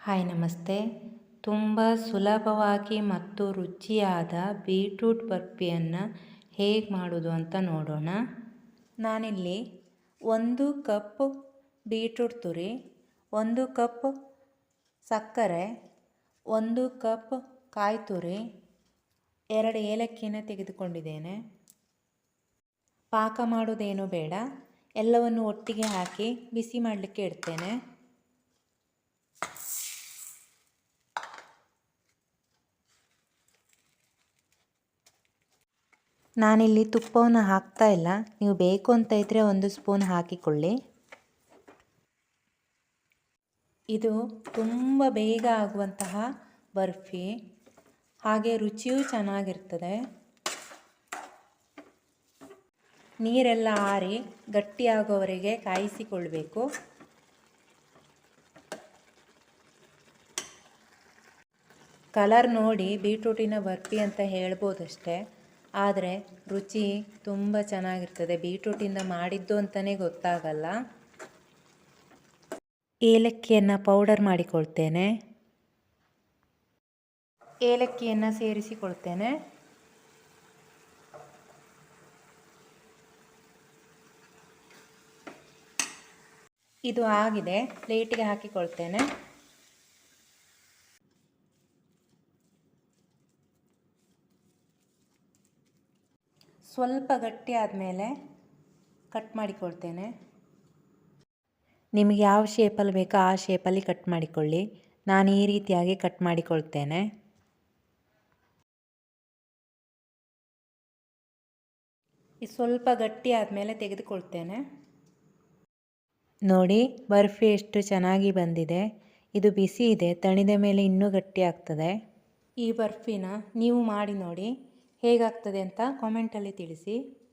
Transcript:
Hi ನಮಸ್ತೆ. ತುಂಬ ಸುಲಭವಾಗಿ ಮತ್ತು ರುಚಿಯಾದ ಬೀಟ್ರೂಟ್ ಬರ್ಫಿಯನ್ನು ಹೇಗೆ ಮಾಡೋದು ಅಂತ ನೋಡೋಣ. ನಾನಿಲ್ಲಿ ಒಂದು ಕಪ್ ಬೀಟ್ರೂಟ್ ತುರಿ, ಒಂದು ಕಪ್ ಸಕ್ಕರೆ, ಒಂದು ಕಪ್ ಕಾಯಿ ತುರಿ, ಎರಡು ಏಲಕ್ಕಿನ ತೆಗೆದುಕೊಂಡಿದ್ದೇನೆ. ಪಾಕ ಮಾಡೋದೇನು ಬೇಡ. ಎಲ್ಲವನ್ನು ಒಟ್ಟಿಗೆ ಹಾಕಿ ಬಿಸಿ ಮಾಡಲಿಕ್ಕೆ ಇಡ್ತೇನೆ. ನಾನಿಲ್ಲಿ ತುಪ್ಪವನ್ನು ಹಾಕ್ತಾ ಇಲ್ಲ. ನೀವು ಬೇಕು ಅಂತ ಇದ್ದರೆ ಒಂದು ಸ್ಪೂನ್ ಹಾಕಿಕೊಳ್ಳಿ. ಇದು ತುಂಬ ಬೇಗ ಆಗುವಂತಹ ಬರ್ಫಿ. ಹಾಗೆ ರುಚಿಯೂ ಚೆನ್ನಾಗಿರ್ತದೆ. ನೀರೆಲ್ಲ ಆರಿ ಗಟ್ಟಿಯಾಗೋವರೆಗೆ ಕಾಯಿಸಿಕೊಳ್ಬೇಕು. ಕಲರ್ ನೋಡಿ ಬೀಟ್ರೂಟಿನ ಬರ್ಫಿ ಅಂತ ಹೇಳ್ಬೋದಷ್ಟೇ. ಆದರೆ ರುಚಿ ತುಂಬ ಚೆನ್ನಾಗಿರ್ತದೆ. ಬೀಟ್ರೂಟಿಂದ ಮಾಡಿದ್ದು ಅಂತಲೇ ಗೊತ್ತಾಗಲ್ಲ. ಏಲಕ್ಕಿಯನ್ನು ಪೌಡರ್ ಮಾಡಿಕೊಳ್ತೇನೆ. ಏಲಕ್ಕಿಯನ್ನು ಸೇರಿಸಿಕೊಳ್ತೇನೆ. ಇದು ಆಗಿದೆ. ಪ್ಲೇಟಿಗೆ ಹಾಕಿಕೊಳ್ತೇನೆ. ಸ್ವಲ್ಪ ಗಟ್ಟಿ ಆದಮೇಲೆ ಕಟ್ ಮಾಡಿಕೊಳ್ತೇನೆ. ನಿಮಗೆ ಯಾವ ಶೇಪಲ್ಲಿ ಬೇಕೋ ಆ ಶೇಪಲ್ಲಿ ಕಟ್ ಮಾಡಿಕೊಳ್ಳಿ. ನಾನು ಈ ರೀತಿಯಾಗಿ ಕಟ್ ಮಾಡಿಕೊಳ್ತೇನೆ. ಇದು ಸ್ವಲ್ಪ ಗಟ್ಟಿ ಆದಮೇಲೆ ತೆಗೆದುಕೊಳ್ತೇನೆ. ನೋಡಿ, ಬರ್ಫಿ ಎಷ್ಟು ಚೆನ್ನಾಗಿ ಬಂದಿದೆ. ಇದು ಬಿಸಿ ಇದೆ, ತಣಿದ ಮೇಲೆ ಇನ್ನೂ ಗಟ್ಟಿ ಆಗ್ತದೆ. ಈ ಬರ್ಫಿನ ನೀವು ಮಾಡಿ ನೋಡಿ. ಹೇಗಾಗ್ತದೆ ಅಂತ ಕಾಮೆಂಟಲ್ಲಿ ತಿಳಿಸಿ.